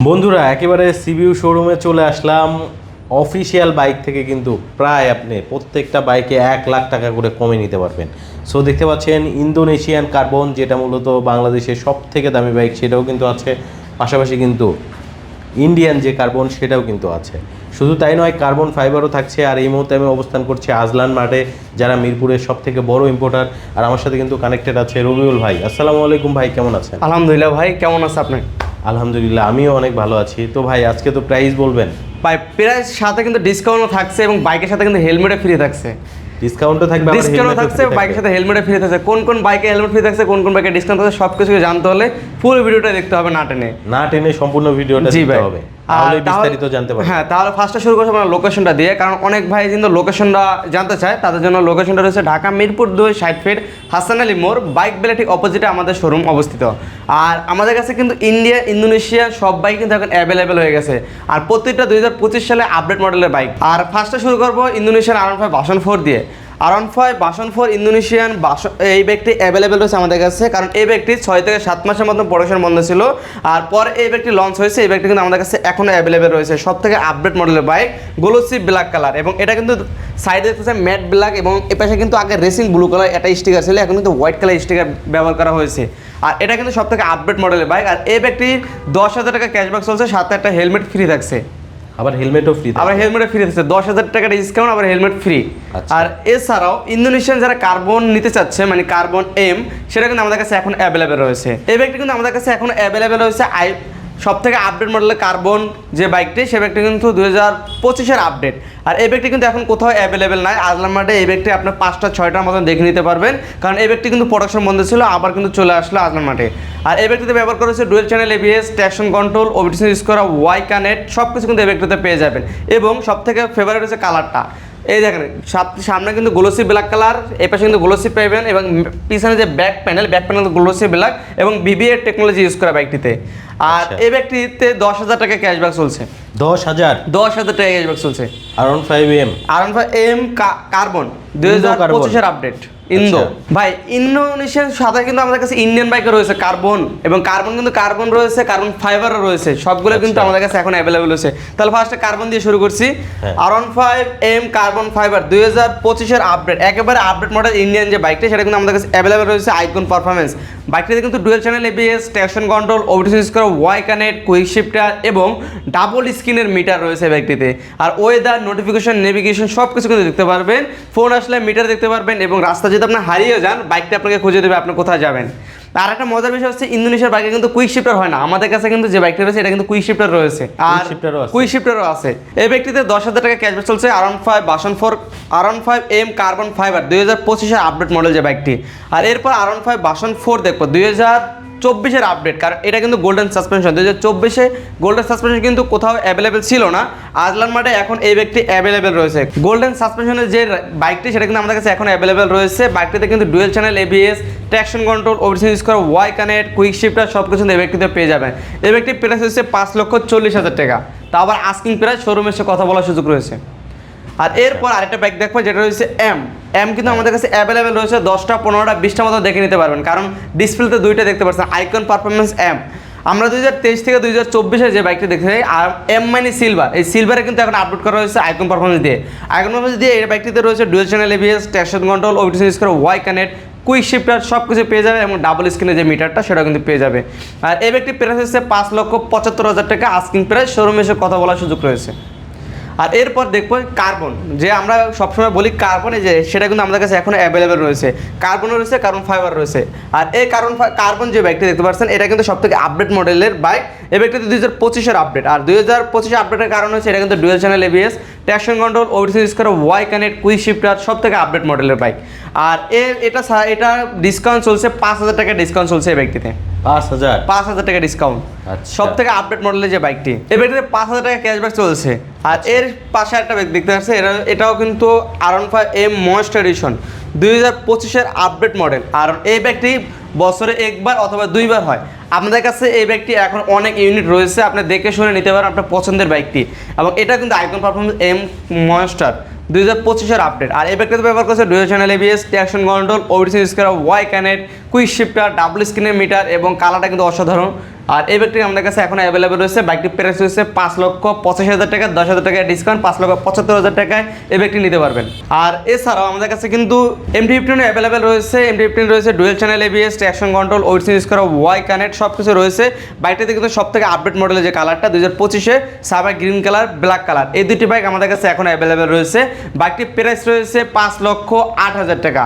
বন্ধুরা, একেবারে সিবিউ শোরুমে চলে আসলাম। অফিসিয়াল বাইক থেকে কিন্তু প্রায় আপনি প্রত্যেকটা বাইকে এক লাখ টাকা করে কমে নিতে পারবেন। সো দেখতে পাচ্ছেন ইন্দোনেশিয়ান কার্বন যেটা মূলত বাংলাদেশের সব থেকে দামি বাইক সেটাও কিন্তু আছে। পাশাপাশি কিন্তু ইন্ডিয়ান যে কার্বন সেটাও কিন্তু আছে। শুধু তাই নয় কার্বন ফাইবারও থাকছে। আর এই মুহূর্তে আমি অবস্থান করছি আজলান মাঠে যারা মিরপুরের সব থেকে বড় ইম্পোর্টার আর আমার সাথে কিন্তু কানেক্টেড আছে রবিউল ভাই। আসসালামু আলাইকুম ভাই, কেমন আছেন? আলহামদুলিল্লাহ ভাই, কেমন আছে আপনি? আলহামদুলিল্লাহ আমিও অনেক ভালো আছি। তো ভাই আজকে তো প্রাইস বলবেন? প্রায় সাথে কিন্তু ডিসকাউন্টও থাকছে এবং বাইকের সাথে কিন্তু হেলমেটও ফ্রি থাকছে। ডিসকাউন্টও থাকবে আবার ডিসকাউন্ট ও থাকছে বাইকের সাথে হেলমেটও ফ্রি থাকছে। কোন কোন বাইকে হেলমেট ফ্রি থাকছে কোন কোন বাইকে ডিসকাউন্ট থাকছে সব কিছু জানতে হলে পুরো ভিডিওটা দেখতে হবে না টেনে। না টেনে সম্পূর্ণ ভিডিওটা দেখতে হবে। বিস্তারিত জানতে পারবেন হ্যাঁ তাহলে ফার্স্টে শুরু করছি আমরা লোকেশনটা দিয়ে কারণ অনেক ভাই কিন্তু লোকেশনটা জানতে চায়। তাদের জন্য লোকেশনটা রয়েছে ঢাকা মিরপুর দুই ষাট ফিট হাসান আলী মোড় বাইক বেলে ঠিক অপোজিটে আমাদের শোরুম অবস্থিত। আর আমাদের কাছে কিন্তু ইন্ডিয়া ইন্দোনেশিয়া সব বাইক কিন্তু এখন অ্যাভেলেবেল হয়ে গেছে। আর প্রত্যেকটা দুই পঁচিশ সালে আপডেট মডেলের বাইক আর ফার্স্টে শুরু করব Indonesian R five version four দিয়ে। R one five version four Indonesian version এই ব্যাগটি অ্যাভেলেবেল রয়েছে আমাদের কাছে, কারণ এই ব্যাগটি ছয় থেকে সাত মাসের মতো প্রোডাকশন বন্ধ ছিল, আর পরে এই ব্যাগটি লঞ্চ হয়েছে, এই ব্যাগটি কিন্তু আমাদের কাছে এখনও অ্যাভেলেবেল রয়েছে। সব থেকে আপডেট মডেলের বাইক গোলসি ব্ল্যাক কালার এবং এটা কিন্তু সাইডে দেখতেছে ম্যাট ব্ল্যাক এবং এ পাশে কিন্তু আগে রেসিং ব্লু কালার একটা স্টিকার ছিল, এখন কিন্তু হোয়াইট কালার স্টিকার ব্যবহার করা হয়েছে। আর এটা কিন্তু সব থেকে আপডেট মডেলের বাইক আর এই ব্যাগটি দশ হাজার টাকা ক্যাশব্যাক চলছে সাথে একটা হেলমেট ফ্রি থাকছে। আবার হেলমেটও ফ্রি আবার হেলমেটও ফ্রি দিচ্ছে দশ হাজার টাকা ডিসকাউন্ট আবার হেলমেট ফ্রি আচ্ছা। আর এছাড়াও ইন্দোনেশিয়ান যারা কার্বন নিতে চাচ্ছে মানে কার্বন এম সেটা কিন্তু আমাদের কাছে এখন অ্যাভেলেবেল রয়েছে। এই ব্যাগটি কিন্তু আমাদের কাছে এখন অ্যাভেলেবেল রয়েছে আই সব থেকে আপডেট মডেলের কার্বন যে বাইকটি সে বাইকটি কিন্তু দুই হাজার পঁচিশের আপডেট আর এই ব্যাগটি কিন্তু এখন কোথাও অ্যাভেলেবেল নাই। আজলাম মাঠে এই ব্যাগটি আপনার পাঁচটা, ছয়টার মতন দেখে নিতে পারবেন। কারণ এই ব্যাগটি কিন্তু প্রোডাকশন বন্ধ ছিল, আবার কিন্তু চলে আসলো আজলাম মাঠে। আর এই ব্যাগটিতে ব্যবহার করেছে dual channel ABS traction control ওবিটিসি use করা ওয়াই কানেক্ট সব কিছু কিন্তু এই ব্যাগটিতে পেয়ে যাবেন। এবং সব থেকে ফেভারিট হচ্ছে কালারটা এই দেখেন সামনে কিন্তু গ্লোসি ব্ল্যাক কালার এই পাশে কিন্তু গ্লোসি পাইবেন এবং পিছনে যে back panel back panel glossy black এবং বিবিএ টেকনোলজি ইউজ করা বাইকটিতে আর আচ্ছা। এই ব্যক্তিতে দশ হাজার টাকা ক্যাশব্যাক চলছে দশ হাজার। দশ হাজার টাকা ক্যাশব্যাক চলছে। আর ওয়ান ফাইভ এম আর এম কার্বন দুই হাজার পঁচিশের আপডেট ইন্দো আচ্ছা। ভাই ইন্দোনেশিয়ার সাথে কিন্তু আমাদের কাছে ইন্ডিয়ান বাইকে রয়েছে কার্বন এবং কার্বন কিন্তু কার্বন রয়েছে কার্বন ফাইবারও রয়েছে। সবগুলো কিন্তু আচ্ছা। আমাদের কাছে এখন অ্যাভেলেবেল রয়েছে তাহলে ফার্স্টে কার্বন দিয়ে শুরু করছি। R one five M carbon fibre দুই হাজার পঁচিশের আপডেট একেবারে আপডেট মডেল ইন্ডিয়ান যে বাইকটা সেটা কিন্তু আমাদের কাছে অ্যাভেলেবেল রয়েছে আইকন পারফরমেন্স বাইকটিতে কিন্তু dual channel ABS traction control ওবিটিস করা ওয়াই কানেক্ট কুইক শিফটার এবং ডাবল স্ক্রিনের মিটার রয়েছে বাইকটিতে আর ওয়েদার নোটিফিকেশন নেভিগেশন সব কিছু কিন্তু দেখতে পারবেন। ফোন আসলে মিটার দেখতে পারবেন এবং রাস্তা যদি আপনি হারিয়ে যান বাইকটা আপনাকে খুঁজে দেবে আপনি কোথায় যাবেন। আর একটা মজার বিষয় হচ্ছে ইন্দোনেশিয়ার বাইকে কিন্তু কুইক শিফটার হয় না। আমাদের কাছে কিন্তু যে বাইকটা রয়েছে এটা কিন্তু কুইক শিফটার রয়েছে। আর। কুইক শিফটারও আছে। এই ব্যক্তিতে দশ হাজার টাকা ক্যাশব্যাক চলছে। R one five version four R one five M carbon fibre দুই হাজার পঁচিশের আপডেট মডেল যে বাইকটি আর এরপর আরন ফাইভ বাসন ফোর দেখব। দুই হাজার চব্বিশের আপডেট কারণ এটা কিন্তু গোল্ডেন সাসপেনশন দুই হাজার চব্বিশে গোল্ডেন সাসপেনশন কিন্তু কোথাও অ্যাভেলেবেল ছিল না। আজলান মাঠে এখন এই ব্যক্তি অ্যাভেলেবেল রয়েছে। গোল্ডেন সাসপেনশনের যে বাইকটি সেটা কিন্তু আমাদের কাছে এখন অ্যাভেলেবেল রয়েছে। বাইকটিতে কিন্তু dual channel ABS traction control ওভারসিন use করা ওয়াই কানেক্ট কুইক শিফটার সব কিছু এই ব্যক্তিতে পেয়ে যাবেন। এই ব্যক্তির প্রাইস হচ্ছে পাঁচ লক্ষ চল্লিশ হাজার টাকা। তা আবার আস্কিং প্রাইস শোরুমের এসে কথা বলার সুযোগ রয়েছে। আর এরপর আরেকটা বাইক দেখব, যেটা রয়েছে এম এম কিন্তু আমাদের কাছে অ্যাভেলেবেল রয়েছে দশটা, পনেরোটা, বিশটা মতো দেখে নিতে পারবেন। কারণ ডিসপ্লেতে দুইটা দেখতে পাচ্ছেন আইকন পারফরমেন্স এম আমরা দুই হাজার তেইশ থেকে দুই হাজার চব্বিশে যে বাইকটি দেখতে চাই আর এম মানে সিলভার এই সিলভারে কিন্তু এখন আপলোড করা হয়েছে আইকন পারফরমেন্স দিয়ে। আইকন পারফরমেন্স দিয়ে এই বাইকটিতে রয়েছে dual channel ABS traction control ওবিটিস use করে ওয়াই কানেক্ট কুইক শিফটার সব কিছু পেয়ে যাবে এবং ডাবল স্ক্রিনের যে মিটারটা সেটা কিন্তু পেয়ে যাবে। আর এই ব্যক্তি প্রাইস হচ্ছে পাঁচ লক্ষ পঁচাত্তর হাজার টাকা আস্কিং প্রাইস শোরুমে এসে কথা বলার সুযোগ রয়েছে। আর এরপর দেখব কার্বন। যে আমরা সবসময় বলি কার্বনে যে সেটা কিন্তু আমাদের কাছে এখন অ্যাভেলেবেল রয়েছে। কার্বন রয়েছে, কার্বন ফাইবার রয়েছে। আর এই কার্বন কার্বন যে বাইকটি দেখতে পাচ্ছেন, এটা কিন্তু সব থেকে আপডেট মডেলের বাইক এই বাইকটি দুই হাজার পঁচিশের আপডেট আর দুই হাজার পঁচিশে আপডেটের কারণ হচ্ছে, এটা কিন্তু dual channel ABS traction control OVC করা ওয়াই কানেক্ট কুইক শিফটার সব থেকে আপডেট মডেলের বাইক আর এর এটা এটা ডিসকাউন্ট চলছে, পাঁচ হাজার টাকা ডিসকাউন্ট চলছে এই বাইকটিতে পাঁচ হাজার? পাঁচ হাজার টাকা ডিসকাউন্ট আচ্ছা। সব থেকে আপডেট মডেলের যে বাইকটি এই বাইকটিতে পাঁচ হাজার টাকা ক্যাশব্যাক চলছে। আর এর পাশে একটা বাইক দেখতে পাচ্ছে এটা এটাও কিন্তু আরন ফাইভ এম ময়েস্ট এডিশন দুই হাজার পঁচিশের আপডেট মডেল আর এই বাইকটি বছরে একবার অথবা দুইবার হয়। আপনাদের কাছে এই বাইকটি এখন অনেক ইউনিট রয়েছে আপনি দেখে শুনে নিতে পারেন আপনার পছন্দের বাইকটি এবং এটা কিন্তু আইকন পারফরমেন্স এম ময়েস্টার দুই হাজার পঁচিশের আপডেট আর এই ব্যাগটাতে ব্যবহার করছে channel ABS traction control OBC square Y connect quick shifter double স্ক্রিনের মিটার এবং কালারটা কিন্তু অসাধারণ। আর এই ব্যাগটি আমাদের কাছে এখন অ্যাভেলেবেল রয়েছে। বাইকটি প্রাইস রয়েছে পাঁচ লক্ষ পঁচাশি হাজার টাকা, দশ হাজার টাকা ডিসকাউন্ট পাঁচ লক্ষ পঁচাত্তর হাজার টাকায় এই ব্যাগটি নিতে পারবেন। আর এছাড়াও আমাদের কাছে কিন্তু এম এমটি ফিফটিন অ্যাভেলেবেল রয়েছে। এম ফিফটিন রয়েছে dual channel ABS traction control wait সিরিজ করা ওয়াই কানেক্ট সব কিছু রয়েছে। বাইকটিতে কিন্তু সব থেকে আপডেট মডেলের যে কালারটা দুই হাজার পঁচিশে সাবা গ্রিন কালার ব্ল্যাক কালার এই দুটি বাইক আমাদের কাছে এখন অ্যাভেলেবেল রয়েছে। বাইকটির প্রাইস রয়েছে পাঁচ লক্ষ আট হাজার টাকা।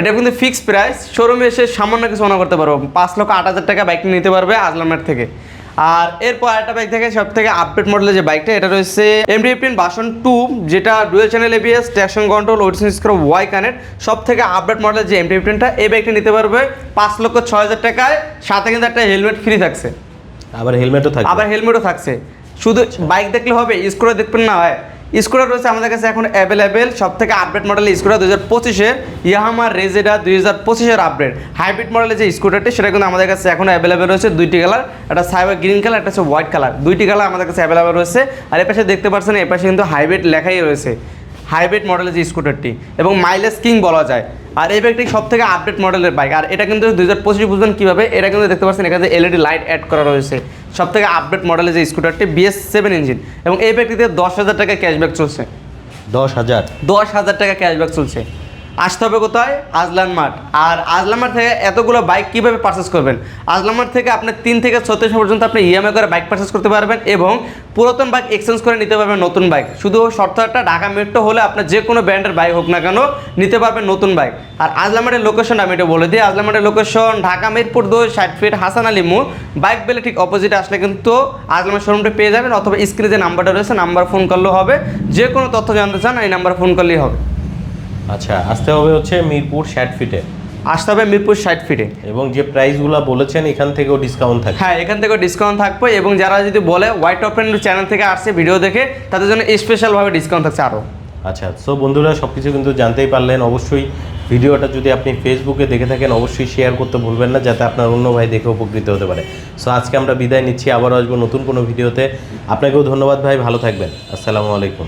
এটা কিন্তু ফিক্সড প্রাইস শোরুমে এসে সামান্য কিছু মনে করতে পারব। পাঁচ লক্ষ আট হাজার টাকা বাইকটি নিতে পারবে আজলামের থেকে। আর এরপর আরেকটা বাইক থেকে সব থেকে আপডেট মডেলের যে বাইকটা এটা রয়েছে M MD fifteen version two যেটা dual channel ABS traction control ওডিসিন স্ক্রো ওয়াই কানেক্ট সব থেকে আপডেট মডেলের যে এম এমডি ফিফটিনটা এই বাইকটি নিতে পারবে পাঁচ লক্ষ ছয় হাজার টাকায়। সাথে কিন্তু একটা হেলমেট ফ্রি থাকছে। আবার হেলমেটও থাকবে। আবার হেলমেটও থাকছে। শুধু বাইক দেখলে হবে স্কুটার দেখবেন না হয়। স্কুটার রয়েছে আমাদের কাছে এখন অ্যাভেলেবেল সব থেকে আপডেট মডেল স্কুটার দু হাজার পঁচিশে ইয়াহামার রেজেডা দুই হাজার পঁচিশের আপডেট হাইব্রিড মডেলের যে স্কুটারটি সেটা কিন্তু আমাদের কাছে এখন অ্যাভেলেবেল রয়েছে, দুইটি কালার একটা সাইবার গ্রিন কালার একটা হচ্ছে হোয়াইট কালার দুইটি কালার আমাদের কাছে অ্যাভেলেবেল রয়েছে, আর এপাশে দেখতে পাচ্ছেন, এপাশে কিন্তু হাইব্রিড লেখাই রয়েছে। হাইব্রিড মডেলের যে স্কুটারটি, এবং মাইলেজ কিং বলা যায়। আর এই বাইকটি সব থেকে আপডেট মডেলের বাইক আর এটা কিন্তু দু হাজার পঁচিশ বুঝবেন কীভাবে এটা কিন্তু দেখতে পাচ্ছেন এখানে এলইডি লাইট অ্যাড করা রয়েছে। সব থেকে আপডেট মডেলের যে স্কুটারটি বিএস সেভেন ইঞ্জিন এবং এই বাইকটিতে দশ হাজার টাকা ক্যাশব্যাক চলছে। দশ হাজার। দশ হাজার টাকা ক্যাশব্যাক চলছে। আসতে হবে কোথায়? আজলান মাঠ। আর আজলান মাঠ থেকে এতগুলো বাইক কীভাবে পারচেস করবেন? আজলান মাঠ থেকে আপনি তিন থেকে ছত্রিশ পর্যন্ত আপনি ইএমআই করে বাইক পারচেস করতে পারবেন এবং পুরাতন বাইক এক্সচেঞ্জ করে নিতে পারবেন নতুন বাইক শুধু শর্ত একটা, ঢাকা মেট্রো হলে আপনার যে কোনো ব্র্যান্ডের বাইক হোক না কেন নিতে পারবেন নতুন বাইক আর আজলামাটের লোকেশন আমি এটা বলে দিই। আজলামাটের লোকেশন ঢাকা মিরপুর দুই, ষাট ফিট হাসান আলী মোড়। বাইক বেলে ঠিক অপোজিটে আসলে কিন্তু আজলামের শোরুমটা পেয়ে যাবেন অথবা স্ক্রিনে যে নাম্বারটা রয়েছে নাম্বার ফোন করলেও হবে। যে কোনো তথ্য জানতে চান, এই নাম্বার ফোন করলেই হবে। আচ্ছা আসতে হবে হচ্ছে মিরপুর ষাট ফিটে আসতে হবে মিরপুর ষাট ফিটে এবং যে প্রাইসগুলো বলেছেন এখান থেকেও ডিসকাউন্ট থাকে হ্যাঁ এখান থেকে ডিসকাউন্ট থাকবে এবং যারা যদি বলে হোয়াইট ওপেন চ্যানেল থেকে আসছে ভিডিও দেখে তাদের জন্য স্পেশালভাবে ডিসকাউন্ট থাকছে আরও আচ্ছা সো বন্ধুরা সব কিছু কিন্তু জানতেই পারলেন। অবশ্যই ভিডিওটা যদি আপনি ফেসবুকে দেখে থাকেন অবশ্যই শেয়ার করতে ভুলবেন না যাতে আপনার অন্য ভাই দেখে উপকৃত হতে পারে। সো আজকে আমরা বিদায় নিচ্ছি। আবারও আসব নতুন কোনো ভিডিওতে। আপনাকেও ধন্যবাদ ভাই। ভালো থাকবেন। আসসালামু আলাইকুম।